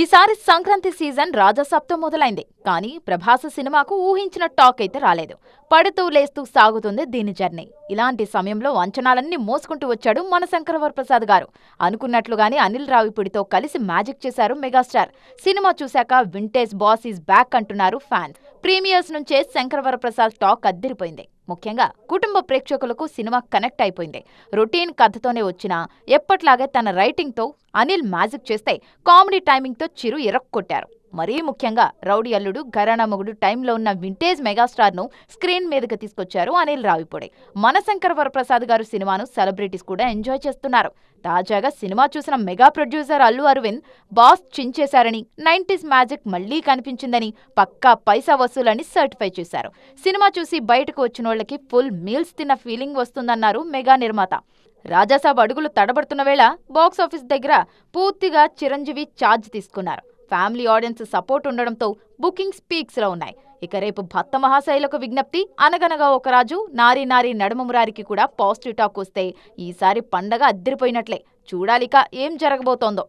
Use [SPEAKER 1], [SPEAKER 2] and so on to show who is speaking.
[SPEAKER 1] ఈసారి సంక్రాంతి సీజన్ రాజసాబ్తో మొదలైంది. కానీ ప్రభాస్ సినిమాకు ఊహించిన టాక్ అయితే రాలేదు. పడుతూ లేస్తూ సాగుతుంది దీని జర్నీ. ఇలాంటి సమయంలో అంచనాలన్నీ మోసుకుంటూ వచ్చాడు మన శంకర ప్రసాద్ గారు. అనుకున్నట్లుగానే అనిల్ రావిపూడితో కలిసి మ్యాజిక్ చేశారు మెగాస్టార్. సినిమా చూశాక వింటేజ్ బాస్ ఈజ్ బ్యాక్ అంటున్నారు ఫ్యాన్స్ ప్రీమియర్స్ నుంచే శంకరవర ప్రసాద్ టాక్ అద్దిరిపోయింది. ముఖ్యంగా కుటుంబ ప్రేక్షకులకు సినిమా కనెక్ట్ అయిపోయింది. రొటీన్ కథతోనే వచ్చినా ఎప్పట్లాగే తన రైటింగ్తో అనిల్ మ్యాజిక్ చేస్తే కామెడీ టైమింగ్తో చిరు ఇరక్కొట్టారు మరీ ముఖ్యంగా రౌడీ అల్లుడు ఘరానా మొగుడు టైంలో ఉన్న వింటేజ్ మెగాస్టార్ను స్క్రీన్ మీదకి తీసుకొచ్చారు అనిల్ రావిపూడే. మనశంకర్ వరప్రసాద్ గారు సినిమాను సెలబ్రిటీస్ కూడా ఎంజాయ్ చేస్తున్నారు. తాజాగా సినిమా చూసిన mega producer Allu Aravind boss చించేశారని nineties magic మళ్ళీ కనిపించిందని పక్కా పైసా వసూలని సర్టిఫై చేశారు. సినిమా చూసి బయటకు వచ్చిన వాళ్ళకి ఫుల్ మీల్స్ తిన్న ఫీలింగ్ వస్తుందన్నారు మెగా నిర్మాత. రాజాసాబ్ అడుగులు తడబడుతున్న వేళ బాక్సాఫీస్ దగ్గర పూర్తిగా చిరంజీవి ఛార్జ్ తీసుకున్నారు. ఫ్యామిలీ ఆడియన్స్ సపోర్ట్ ఉండడంతో బుకింగ్ స్పీక్స్లో ఉన్నాయి. ఇక రేపు భక్త మహాశైలకు విజ్ఞప్తి అనగనగా ఒక రాజు నారి నారి నడుమ మురారికి కూడా పాజిటివ్ టాక్ వస్తే ఈసారి పండగ అద్దరిపోయినట్లే. చూడాలిక ఏం జరగబోతోందో.